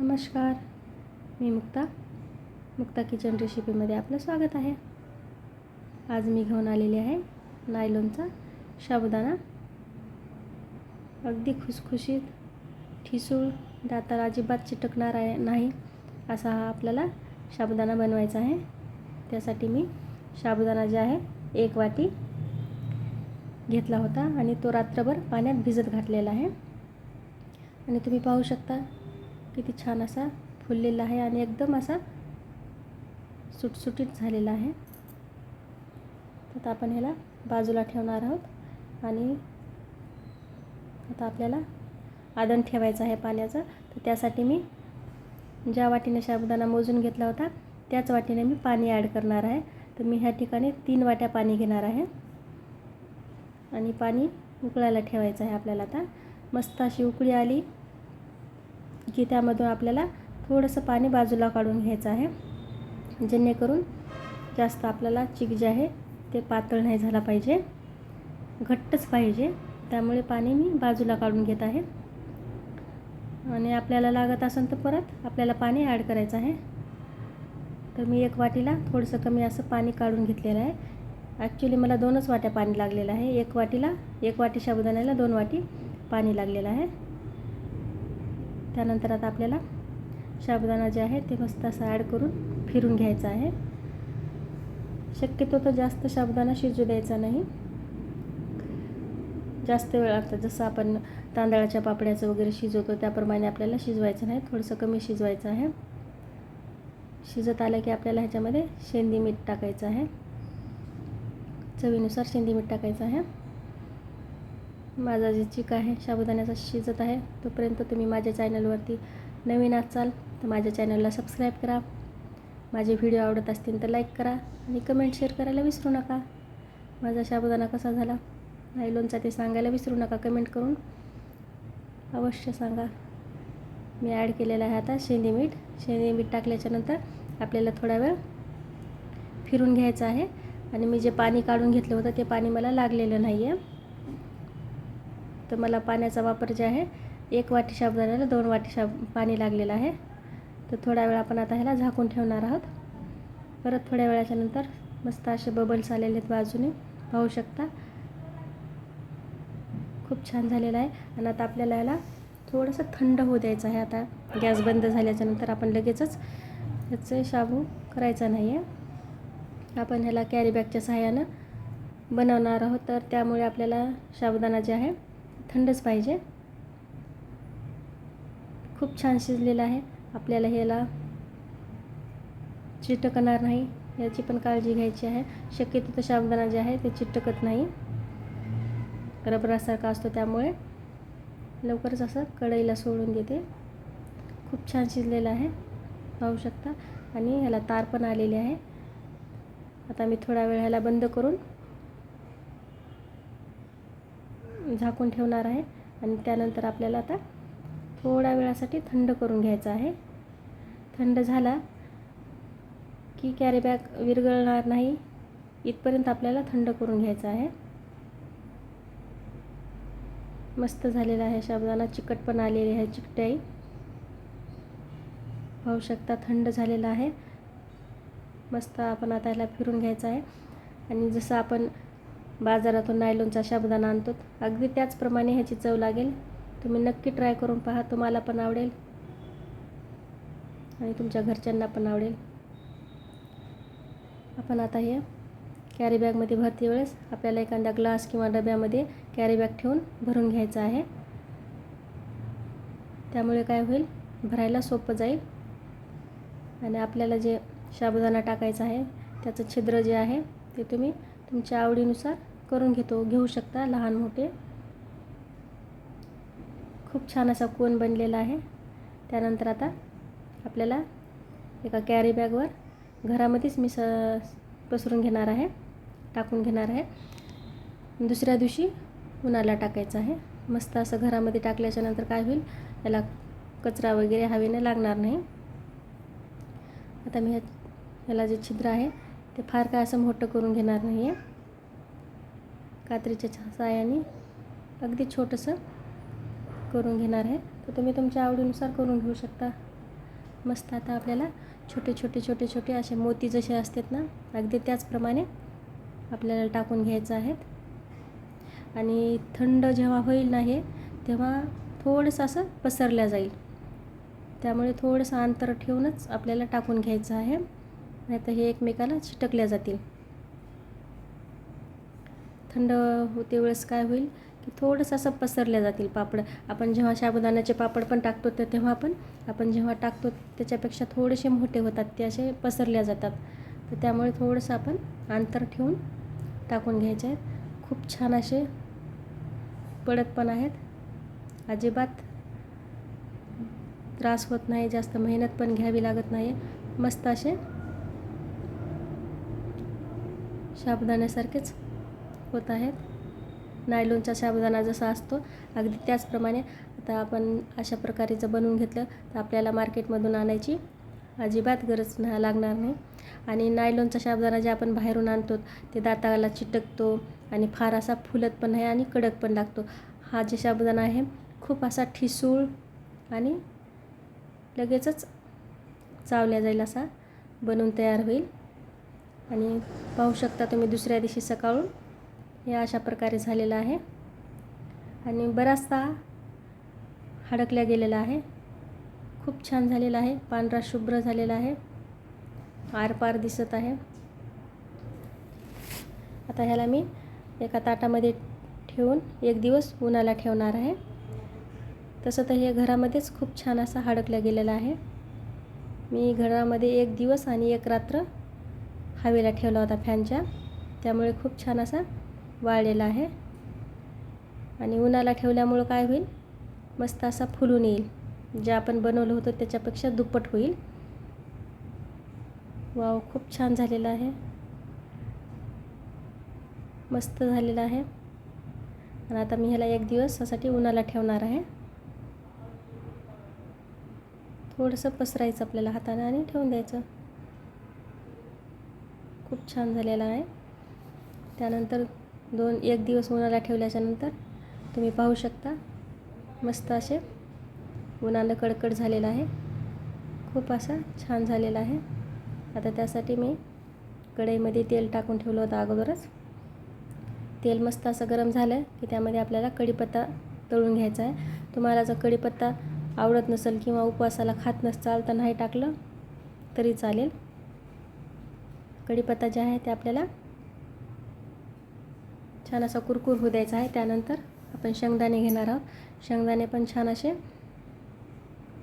नमस्कार मी मुक्ता. मुक्ता किचन रेसिपीमध्ये आपलं स्वागत आहे. आज मी घेऊन आलेली आहे नायलॉनचा साबुदाणा. अगदी खुसखुशीत ठिसूळ दाताला अजिबात चिटकणार आहे नाही असा हा आपल्याला साबुदाणा बनवायचा आहे. त्यासाठी मी साबुदाणा जे आहे एक वाटी घेतला होता आणि तो रात्रभर पाण्यात भिजत घातलेला आहे. आणि तुम्ही पाहू शकता किती छान असा फुललेला आहे आणि एकदम असा सुटसुटीत झालेला आहे. आता आपण ह्याला बाजूला ठेवणार आहोत आणि आता आपल्याला आदण ठेवायचं आहे पाण्याचं. तर त्यासाठी मी ज्या वाटीने साबुदाणा मोजून घेतला होता त्याच वाटीने मी पाणी ॲड करणार आहे. तर मी ह्या ठिकाणी तीन वाट्या पाणी घेणार आहे. आणि पाणी उकळायला ठेवायचं आहे आपल्याला आता. मस्त अशी उकळी आली. की त्यामधून आपल्याला थोडंसं पाणी बाजूला काढून घ्यायचं आहे. जेणेकरून जास्त आपल्याला चिक जे आहे ते पातळ नाही झाला पाहिजे. घट्टच पाहिजे. त्यामुळे पाणी मी बाजूला काढून घेत आहे. आणि आपल्याला लागत असेल तर परत आपल्याला पाणी ॲड करायचं आहे. तर मी एक वाटीला थोडंसं कमी असं पाणी काढून घेतलेलं आहे. ॲक्च्युली मला दोनच वाट्या पाणी लागलेलं आहे. एक वाटीला एक वाटी साबुदाण्याला दोन वाटी पाणी लागलेलं आहे. त्यानंतर आता आपल्याला साबुदाणा जे आहे ते मस्त असं ॲड करून फिरून घ्यायचं आहे. शक्यतो तर जास्त साबुदाणा शिजू द्यायचा नाही. जास्त वेळ लागतं जसं आपण तांदळाच्या पापड्याचं वगैरे शिजवतो त्याप्रमाणे आपल्याला शिजवायचं नाही. थोडंसं कमी शिजवायचं आहे. शिजत आलं की आपल्याला ह्याच्यामध्ये शेंदी मीठ टाकायचं आहे. चवीनुसार शेंदी मीठ टाकायचं आहे. माझा जे चिक आहे साबुदाण्याचा शिजत आहे तोपर्यंत तुम्ही माझ्या चॅनलवरती नवीन असाल तर माझ्या चॅनलला सबस्क्राईब करा. माझे व्हिडिओ आवडत असतील तर लाईक करा आणि कमेंट शेअर करायला विसरू नका. माझा साबुदाणा कसा झाला? नायलोनचा ते सांगायला विसरू नका कमेंट करून. अवश्य सांगा. मी ॲड केलेलं आहे आता शेंदी मीठ. शेंदी मीठ टाकल्याच्यानंतर आपल्याला थोडा वेळ फिरून घ्यायचं आहे. आणि मी जे पाणी काढून घेतलं होतं ते पाणी मला लागलेलं नाही आहे तर मला पाण्याचा वापर जे आहे एक वाटी साबुदाण्याला दोन वाटी शाब पाणी लागलेलं आहे. तर थोडा वेळ आपण आता ह्याला झाकून ठेवणार आहोत. परत थोड्या वेळाच्या नंतर मस्त असे बबल्स आलेले आहेत बाजूने. पाहू शकता. खूप छान झालेलं आहे. आणि आता आपल्याला याला थोडंसं थंड होऊ द्यायचं आहे. आता गॅस बंद झाल्याच्यानंतर आपण लगेचच ह्याचं शाबू करायचा नाही आहे आपण ह्याला कॅरीबॅगच्या सहाय्यानं बनवणार आहोत. तर त्यामुळे आपल्याला साबुदाणा जे आहे थंडच पाहिजे. खूप छान शिजलेलं आहे. आपल्याला ह्याला चिटकणार नाही याची पण काळजी घ्यायची आहे. शक्यतो तर शाबदाना जे आहे ते चिटकत नाही. रबरासारखा असतो त्यामुळे लवकरच असं कढईला सोडून देते. खूप छान शिजलेलं आहे पाहू शकता. आणि ह्याला तार पण आलेली आहे. आता मी थोडा वेळ ह्याला बंद करून झाकून ठेवणार आहे. आणि त्यानंतर आपल्याला आता थोड्या वेळासाठी थंड करून घ्यायचं आहे. थंड झाला की कॅरी बॅग विरघळणार नाही. इथपर्यंत आपल्याला थंड करून घ्यायचं आहे. मस्त झालेला आहे शाबदाना चिकट पण आलेली आहे चिकटाई पाहू शकता थंड झालेला आहे. मस्त आपण आता याला फिरून घ्यायचं आहे. आणि जसं आपण बाजारातून नायलॉनचा साबुदाणा आणतो अगदी त्याचप्रमाणे ह्याची चव लागेल. तुम्ही नक्की ट्राय करून पहा तुम्हाला पण आवडेल. आणि तुमच्या घरच्यांना पण आवडेल. आपण आता हे कॅरी बॅगमध्ये भरते वेळेस आपल्याला एखादा ग्लास किंवा डब्यामध्ये कॅरी बॅग ठेवून भरून घ्यायचं आहे. त्यामुळे काय होईल? भरायला सोपं जाईल. आणि आपल्याला जे साबुदाणा टाकायचा आहे त्याचं छिद्र जे आहे ते तुम्ही तुमच्या आवडीनुसार करून घेतो. घेऊ शकता लहान मोठे. खूप छान असा कोन बनलेला आहे. त्यानंतर आता आपल्याला एका कॅरी बॅगवर घरामध्येच मी स पसरून घेणार आहे. टाकून घेणार आहे. दुसऱ्या दिवशी उन्हाला टाकायचं आहे. मस्त असं घरामध्ये टाकल्याच्यानंतर काय होईल? याला कचरा वगैरे हवेने लागणार नाही. आता मी ह्याला जे छिद्र आहे ते फार काय असं मोठं करून घेणार नाही आहे कात्रीच्या साहाय्याने अगदी छोटंसं करून घेणार आहे. तर तुम्ही तुमच्या आवडीनुसार करून घेऊ शकता. मस्त आता आपल्याला छोटे छोटे छोटे छोटे असे मोती जसे असतात ना अगदी त्याचप्रमाणे आपल्याला टाकून घ्यायचं आहेत आणि थंड जेव्हा होईल ना हे तेव्हा थोडंसं असं पसरल्या जाईल. त्यामुळे थोडंसं अंतर ठेवूनच आपल्याला टाकून घ्यायचं आहे. नाहीतर हे एकमेकाला चिटकल्या जातील. थंड होते वेळेस काय होईल की थोडंसं असं पसरल्या जातील पापड. आपण जेव्हा साबुदाण्याचे पापड पण टाकतो तर तेव्हा पण आपण जेव्हा टाकतो त्याच्यापेक्षा थोडेसे मोठे होतात ते असे पसरल्या जातात. तर त्यामुळे थोडंसं आपण अंतर ठेवून टाकून घ्यायचे आहेत. खूप छान असे पडत पण आहेत. अजिबात त्रास होत नाही जास्त मेहनत पण घ्यावी लागत नाही. मस्त असे साबुदाण्यासारखेच होत आहेत. नायलॉनचा साबुदाणा जसा असतो अगदी त्याचप्रमाणे आता आपण अशा प्रकारे जर बनवून घेतलं तर आपल्याला मार्केटमधून आणायची अजिबात गरज ना लागणार नाही. आणि नायलॉनचा साबुदाणा जे आपण बाहेरून आणतो ते दाताला चिटकतो आणि फार असा फुलत पण आहे आणि कडक पण लागतो. हा जे साबुदाणा आहे खूप असा ठिसूळ आणि लगेचच चावल्या जाईल असा बनवून तयार होईल. आणि पाहू शकता तुम्ही दुसऱ्या दिवशी सकाळून हे अशा प्रकारे झालेलं आहे. आणि बराचसा हडकल्या गेलेला आहे. खूप छान झालेला आहे. पांढरा शुभ्र झालेला आहे. आरपार दिसत आहे. आता ह्याला मी एका ताटामध्ये ठेवून एक दिवस उन्हाला ठेवणार आहे. तसं तर हे घरामध्येच खूप छान असा हडकला गेलेला आहे. मी घरामध्ये एक दिवस आणि एक रात्र हवेला ठेवला होता फॅनच्या. त्यामुळे खूप छान असा वाळलेला आहे. आणि उन्हाला ठेवल्यामुळं काय होईल? मस्त असा फुलून येईल. जे आपण बनवलं होतं त्याच्यापेक्षा दुप्पट होईल. वाव खूप छान झालेला आहे. मस्त झालेला आहे. आणि आता मी ह्याला एक दिवसासाठी उन्हाला ठेवणार आहे. थोडंसं पसरायचं आपल्याला हाताने आणि ठेवून द्यायचं. खूप छान झालेला आहे. त्यानंतर दोन एक दिवस उन्हाला ठेवल्याच्यानंतर तुम्ही पाहू शकता. मस्त असे उन्हानं कडकड झालेलं आहे. खूप असा छान झालेला आहे. आता त्यासाठी मी कढईमध्ये तेल टाकून ठेवलं होतं अगोदरच. तेल मस्त असं गरम झालं की त्यामध्ये आपल्याला कढीपत्ता तळून घ्यायचा आहे. तुम्हाला जर कढीपत्ता आवडत नसेल किंवा उपवासाला खात नसाल तर नाही टाकलं तरी चालेल. कढीपत्ता जे आहे ते आपल्याला छान असा कुरकुर होऊ द्यायचा आहे. त्यानंतर आपण शेंगदाणे घेणार आहोत. शेंगदाणे पण छान असे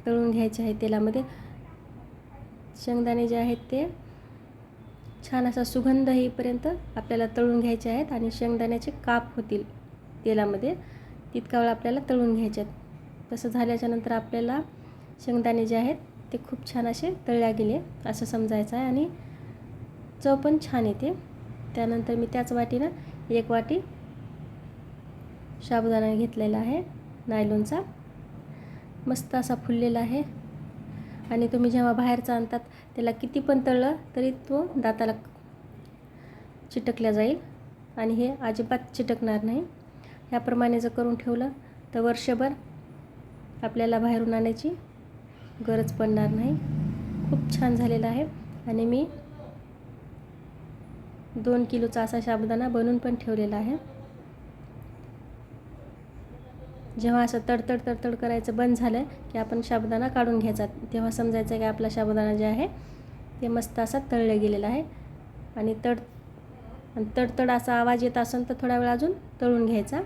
तळून घ्यायचे आहे तेलामध्ये. शेंगदाणे जे आहेत ते छान असा सुगंध येईपर्यंत आपल्याला तळून घ्यायचे आहेत आणि शेंगदाण्याचे काप होतील तेलामध्ये. तितका वेळ आपल्याला तळून घ्यायचे आहेत. तसं झाल्याच्यानंतर आपल्याला शेंगदाणे जे आहेत ते खूप छान असे तळल्या गेले असं समजायचं आहे आणि चव पण छान येते. त्यानंतर मी त्याच वाटीनं एक वाटी साबुदाणा घेतलेला आहे नायलॉनचा. मस्त असा फुललेला आहे. आणि तुम्ही जेव्हा बाहेरचा आणतात त्याला किती पण तळलं तरी तो दाताला चिटकल्या जाईल. आणि हे अजिबात चिटकणार नाही. ह्याप्रमाणे जर करून ठेवलं तर वर्षभर आपल्याला बाहेरून आणायची गरज पडणार नाही. खूप छान झालेलं आहे. आणि मी दोन किलोचा असा साबुदाणा बनवून पण ठेवलेला आहे. जेव्हा असं तडतड तडतड करायचं बंद झालं की आपण साबुदाणा काढून घ्यायचा. तेव्हा समजायचं की आपला साबुदाणा जे आहे ते मस्त असा तळलं गेलेला आहे. आणि तड आणि तडतड असा आवाज येत असेल तर थोडा वेळ अजून तळून घ्यायचा.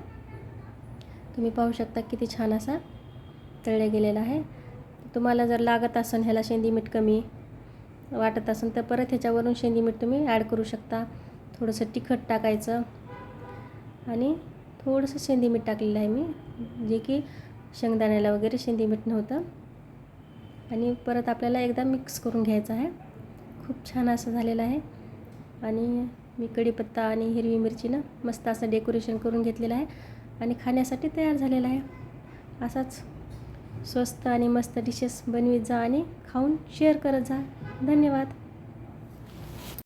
तुम्ही पाहू शकता किती छान असा तळल्या गेलेला आहे. तुम्हाला जर लागत असेल ह्याला शेंदी मीठ कमी वाटत असेल तर परत ह्याच्यावरून शेंदी मीठ तुम्ही ॲड करू शकता. थोडंसं तिखट टाकायचं. आणि थोडंसं शेंदी मीठ टाकलेलं आहे मी जे की शेंगदाण्याला वगैरे शेंदी मीठ नव्हतं. आणि परत आपल्याला एकदा मिक्स करून घ्यायचं आहे. खूप छान असं झालेलं आहे. आणि मी कढीपत्ता आणि हिरवी मिरचीनं मस्त असं डेकोरेशन करून घेतलेलं आहे. आणि खाण्यासाठी तयार झालेला आहे. असाच स्वस्त आणि मस्त डिशेस बनवीत जा आणि खाऊन शेअर करत जा. धन्यवाद.